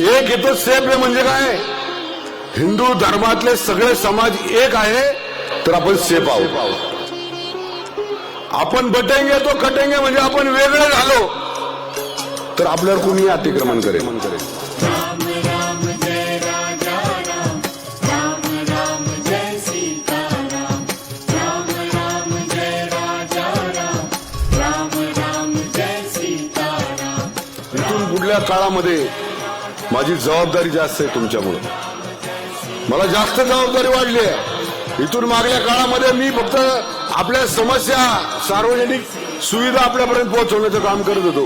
एक येतो सेफ आहे म्हणजे काय? हिंदू धर्मातले सगळे समाज एक आहे तर आपण सेफ आहोत. आपण बटेंगे तो कटेंगे म्हणजे आपण वेगळे झालो तर आपल्यावर कोणी अतिक्रमण करेल. इथून पुढल्या काळामध्ये माझी जबाबदारी जास्त आहे तुमच्यामुळे. मला जास्त जबाबदारी वाढली आहे. इथून मागल्या काळामध्ये मी फक्त आपल्या समस्या सार्वजनिक सुविधा आपल्यापर्यंत पोहोचवण्याचं काम करत होतो.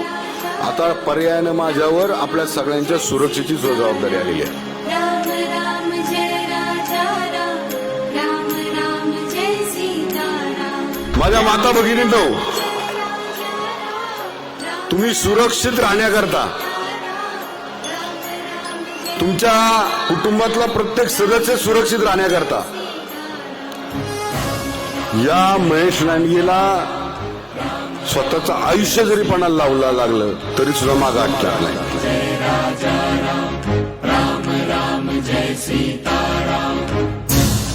आता पर्यायानं माझ्यावर आपल्या सगळ्यांच्या सुरक्षेची जबाबदारी आलेली आहे. माझ्या माता भगिनींनो तुम्ही सुरक्षित राहण्याकरता तुमच्या कुटुंबातला प्रत्येक सदस्य सुरक्षित राहण्याकरता. या महेश लांडगेला स्वतःचं आयुष्य जरी पणाला लावला लागलं तरी सुद्धा मागा हटणार नाही.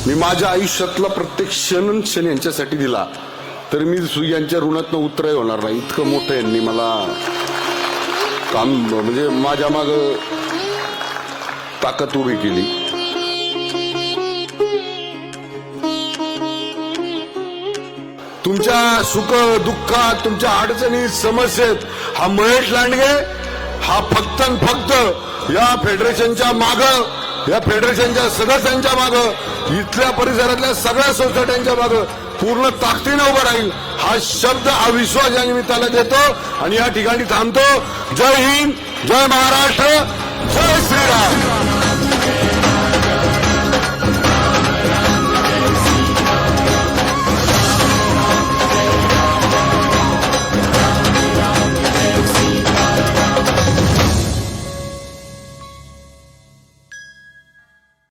मी माझ्या आयुष्यातला प्रत्येक क्षण क्षण यांच्यासाठी दिला तर मी सु- यांच्या ऋणातनं उतराय होणार नाही. इतकं मोठं यांनी मला काम म्हणजे माझ्या माग ताकद उभी केली. तुमच्या सुख दुःखात तुमच्या अडचणी समस्येत हा महेश लांडगे हा फक्त फक्त या फेडरेशनच्या माग या फेडरेशनच्या सदस्यांच्या माग इथल्या परिसरातल्या सगळ्या सोसायट्यांच्या माग पूर्ण ताकदीने उभं राहील हा शब्द हा विश्वास या निमित्ताला देतो आणि या ठिकाणी थांबतो. जय हिंद जय महाराष्ट्र जय श्रीराम.